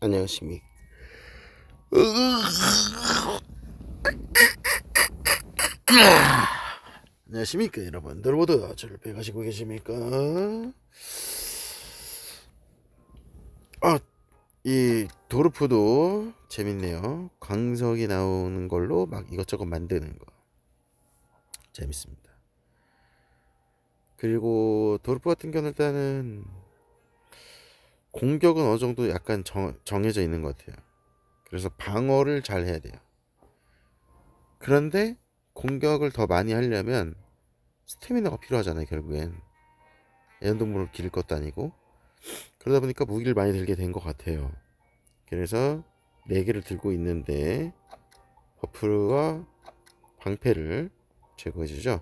안녕하십니까. 안녕하십니까 여러분들 모두 저를 배가시고 계십니까? 아, 이 도르프도 재밌네요. 광석이 나오는 걸로 막 이것저것 만드는 거 재밌습니다. 그리고 도르프 같은 경우는 일단은 공격은 어느 정도 약간 정, 정해져 있는 것 같아요. 그래서 방어를 잘 해야 돼요. 그런데 공격을 더 많이 하려면 스태미나가 필요하잖아요, 결국엔. 애완동물을 기를 것도 아니고. 그러다 보니까 무기를 많이 들게 된 것 같아요. 그래서 4개를 들고 있는데 버프와 방패를 제거해주죠.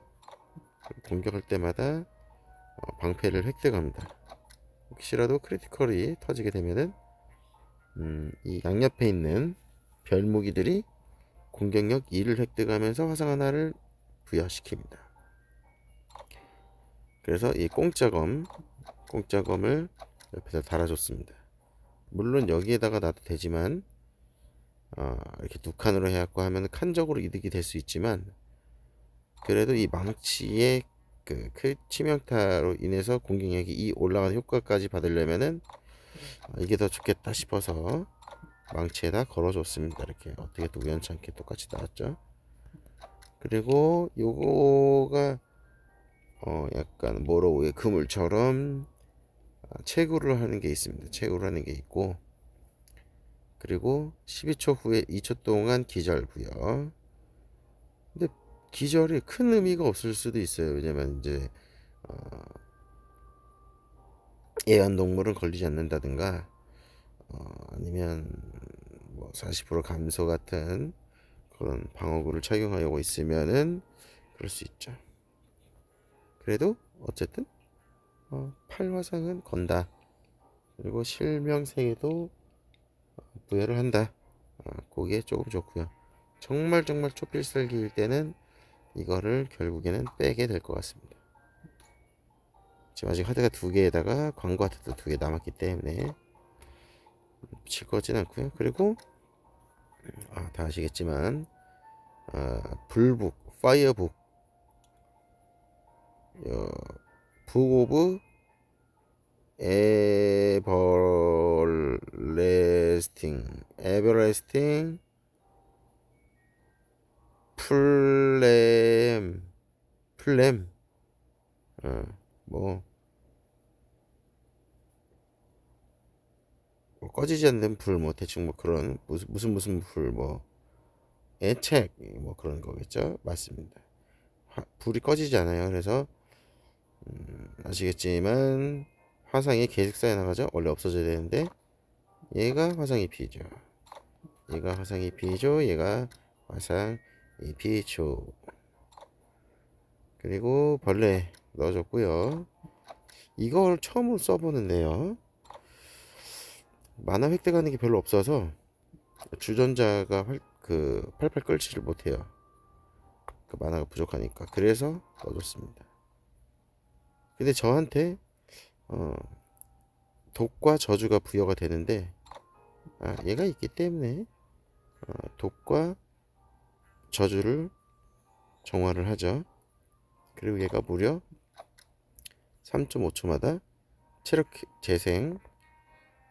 공격할 때마다 어, 방패를 획득합니다. 혹시라도 크리티컬이 터지게 되면은 음, 이 양옆에 있는 별무기들이 공격력 2를 획득하면서 화상 하나를 부여시킵니다. 그래서 이 공짜검, 공짜검을 옆에다 달아줬습니다. 물론 여기에다가 놔도 되지만 어, 이렇게 두 칸으로 해갖고 하면 칸적으로 이득이 될 수 있지만 그래도 이 망치의 그, 그 치명타로 인해서 공격력이 이 올라가는 효과까지 받으려면은 아, 이게 더 좋겠다 싶어서 망치에다 걸어줬습니다. 이렇게 어떻게 또 우연찮게 똑같이 나왔죠. 그리고 요거가 어 약간 모로우의 그물처럼 아, 채굴을 하는 게 있습니다. 채굴을 하는 게 있고 그리고 12초 후에 2초 동안 기절 부여. 기절이 큰 의미가 없을 수도 있어요. 왜냐면 이제 어, 애완동물은 걸리지 않는다든가 어, 아니면 뭐 40% 감소 같은 그런 방어구를 착용하고 있으면은 그럴 수 있죠. 그래도 어쨌든 어, 팔 화상은 건다. 그리고 실명생에도 어, 부여를 한다. 어, 그게 조금 좋고요. 정말 정말 초필살기일 때는 이거를 결국에는 빼게 될 것 같습니다. 지금 아직 하드가 두 개에다가 광고 하드도 두 개 남았기 때문에 칠 거진 않고요. 그리고 아, 다 아시겠지만 아, 불북, 파이어북, 어, 북 오브 에버레스팅, 에버레스팅 플램, 플램, 어, 뭐, 뭐 꺼지지 않는 불, 뭐 대충 뭐 그런 무슨 무슨 무슨 불, 뭐 애책, 뭐 그런 거겠죠? 맞습니다. 화- 불이 꺼지지 않아요. 그래서 음, 아시겠지만 화상이 계속 쌓여 나가죠. 원래 없어져야 되는데 얘가 화상 EP죠. 얘가 화상 EP죠. 얘가 화상 EP죠. 그리고 벌레 넣어줬고요. 이걸 처음으로 써보는데요. 만화 획득하는 게 별로 없어서 주전자가 활, 그 팔팔 끓지를 못해요. 그 만화가 부족하니까. 그래서 넣어줬습니다. 근데 저한테 어, 독과 저주가 부여가 되는데 아, 얘가 있기 때문에 어, 독과 저주를 정화를 하죠. 그리고 얘가 무려 3.5초마다 체력 재생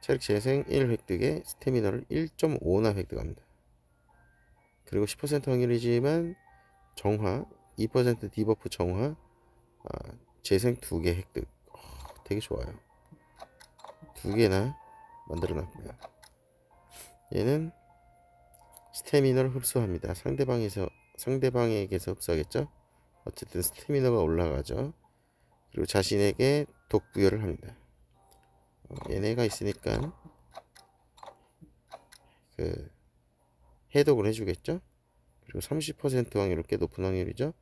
체력 재생 1 획득에 스태미너를 1.5나 획득합니다. 그리고 10% 확률이지만 정화 2% 디버프 정화 아, 재생 2개 획득 어, 되게 좋아요. 두 개나 만들어 놨고요. 얘는 스태미너를 흡수합니다. 상대방에서 상대방에게서 흡수하겠죠. 어쨌든 스태미너가 올라가죠. 그리고 자신에게 독 부여를 합니다. 어, 얘네가 있으니까 그 해독을 해주겠죠. 그리고 30% 확률로 꽤 높은 확률이죠.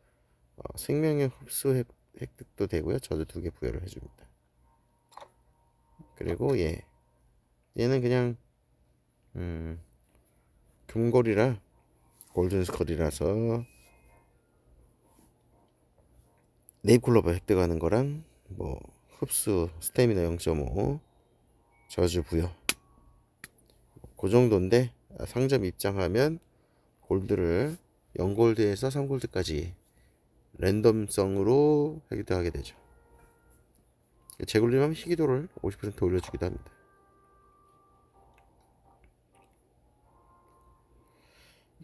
어, 생명력 흡수 획- 획득도 되고요. 저도 두 개 부여를 해줍니다. 그리고 얘 얘는 그냥 음, 금골이라 골든 스컬이라서 네잎클로버 획득하는 거랑 뭐 흡수 스태미나 0.5 저주 부여 그 정도인데 아, 상점 입장하면 골드를 0골드에서 3골드까지 랜덤성으로 획득하게 되죠. 재굴림하면 희귀도를 50% 올려주기도 합니다.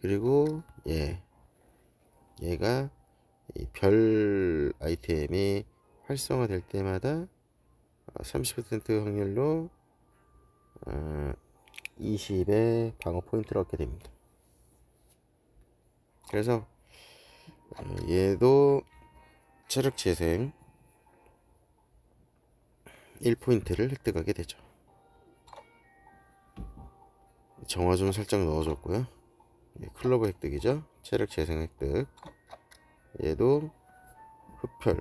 그리고 예 얘가 이별 아이템이 활성화될 때마다 30% 확률로 어, 20의 방어 포인트를 얻게 됩니다. 그래서 어, 얘도 체력 재생 1포인트를 획득하게 되죠. 정화 좀 살짝 넣어줬고요. 예, 클로버 획득이죠. 체력 재생 획득. 얘도 흡혈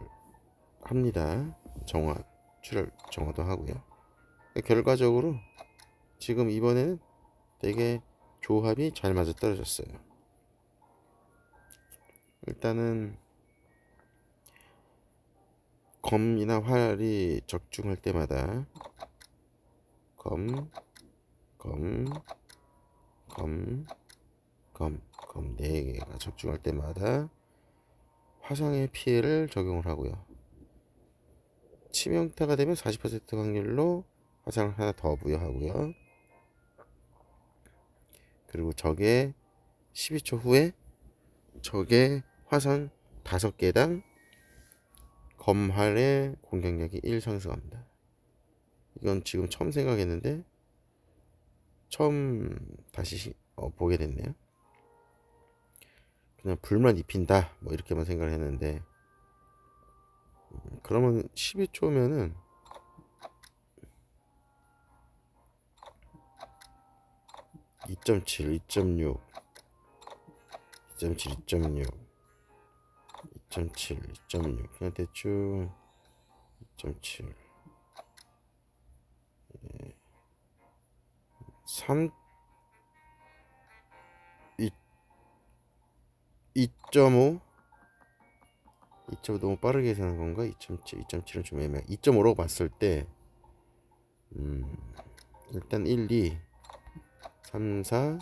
합니다. 정화, 출혈 정화도 하고요. 결과적으로 지금 이번에는 되게 조합이 잘 맞아 떨어졌어요. 일단은 검이나 활이 적중할 때마다 검, 검, 검, 검, 검 4개가 적중할 때마다 화상의 피해를 적용을 하고요. 치명타가 되면 40% 확률로 화상을 하나 더 부여하고요. 그리고 적의 12초 후에 적의 화상 5개당 검활의 공격력이 1 상승합니다. 이건 지금 처음 생각했는데 처음 다시 시- 어, 보게 됐네요. 그냥 불만 입힌다 뭐 이렇게만 생각을 했는데. 음, 그러면 12초면은 (2.7) (2.6) 2.7 2.6 2.7 2.6 그냥 대충 2.7 3 2 2.5 2.5 너무 빠르게 계산한 건가? 2.7 2.7은 좀 애매해 2.5라고 봤을 때 음, 일단 1 2 3 4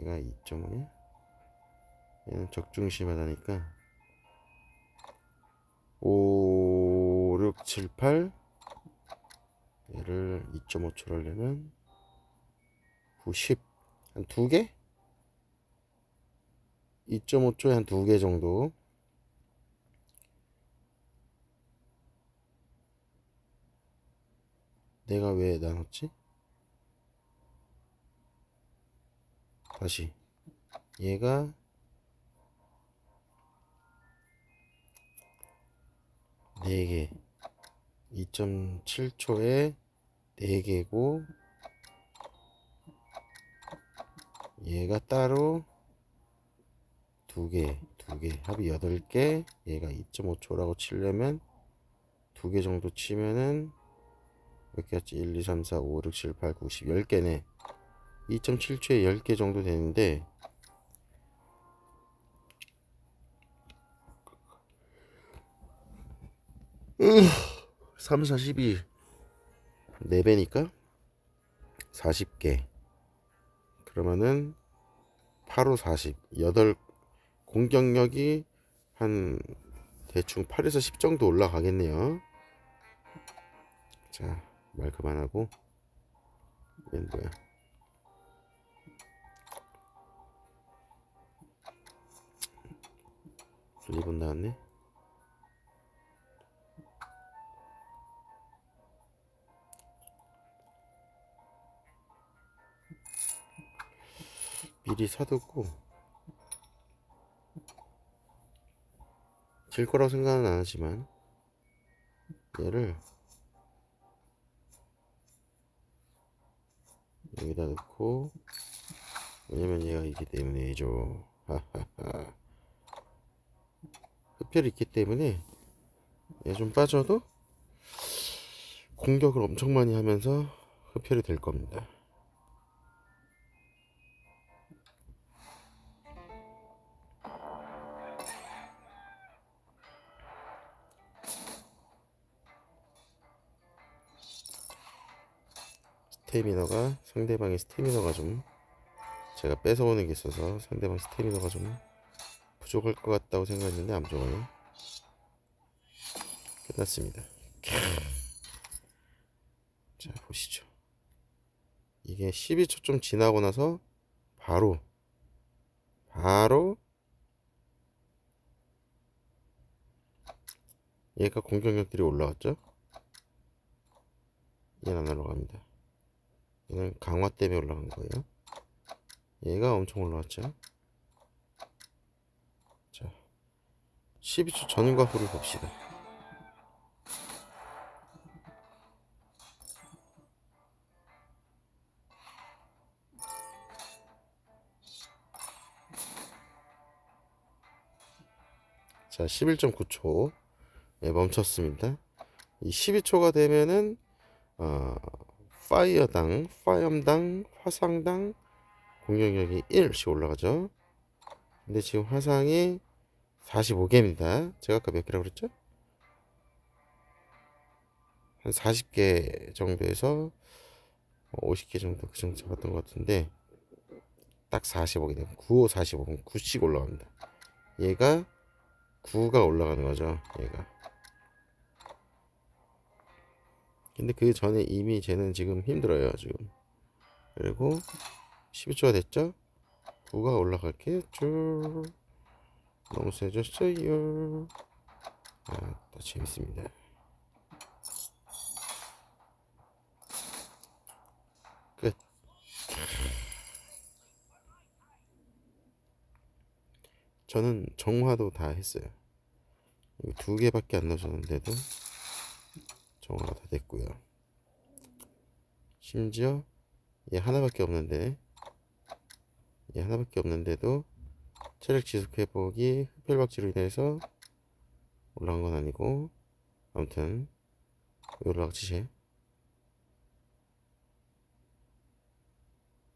얘가 2.5냐? 얘는 적중심하다니까 5 6 7 8 얘를 2.5초로 하려면 90한 두 개? 2.5초에 한 두 개 정도. 내가 왜 나눴지? 다시. 얘가 네 개. 2.7초에 4개고 얘가 따로 2개, 2개 합이 8개 얘가 2.5초라고 치려면 2개 정도 치면은 몇 개였지? 1, 2, 3, 4, 5, 6, 7, 8, 9, 10 10개네 2.7초에 10개 정도 되는데 3, 4, 12 4배니까 40개 그러면은 8, 5, 40 8 공격력이 한 대충 8에서 10 정도 올라가겠네요. 자 말 그만하고. 얘는 뭐야 리본 나왔네. 미리 사두고 질 거라고 생각은 안 하지만 얘를 여기다 넣고 왜냐면 얘가 있기 때문에죠 흡혈이 있기 때문에 얘 좀 빠져도 공격을 엄청 많이 하면서 흡혈이 될 겁니다 스태미너가 상대방의 스태미너가 좀 제가 뺏어오는 게 있어서 상대방 스태미너가 좀 부족할 것 같다고 생각했는데 안 부족하네 끝났습니다. 자 보시죠. 이게 12초 좀 지나고 나서 바로 바로 얘가 공격력들이 올라왔죠? 얘는 안 올라갑니다 얘는 강화 때문에 올라간 거예요. 얘가 엄청 올라왔죠? 자 12초 전과 후를 봅시다. 자 11.9초. 예, 멈췄습니다. 이 12초가 되면은 어, 파이어당 파이엄당 화상당 공격력이 1씩 올라가죠. 근데 지금 화상이 45개입니다. 제가 아까 몇 개라고 그랬죠? 한 40개 정도에서 50개 정도 그 정도 잡았던 것 같은데 딱 45개 되면 9, 5, 45, 9씩 올라갑니다. 얘가 9가 올라가는 거죠 얘가 근데 그 전에 이미 쟤는 지금 힘들어요 지금. 그리고 12초가 됐죠? 9가 올라갈게요 너무 세졌어요. 아또 재밌습니다. 끝. 저는 정화도 다 했어요. 두 개밖에 안 넣어줬는데도 정화가 다 됐고요. 심지어 얘 하나밖에 없는데 얘 하나밖에 없는데도 체력 지속 회복이 흡혈박쥐로 인해서 올라간 건 아니고 아무튼 쟤?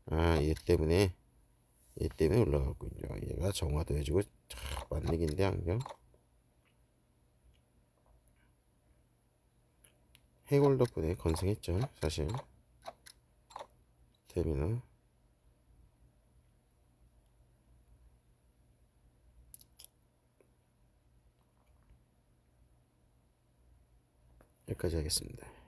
아얘 때문에 얘 때문에 올라갔군요 얘가 정화도 해주고 참 만능인데 안경 해골 덕분에 건승했죠 사실. 테미너 여기까지 하겠습니다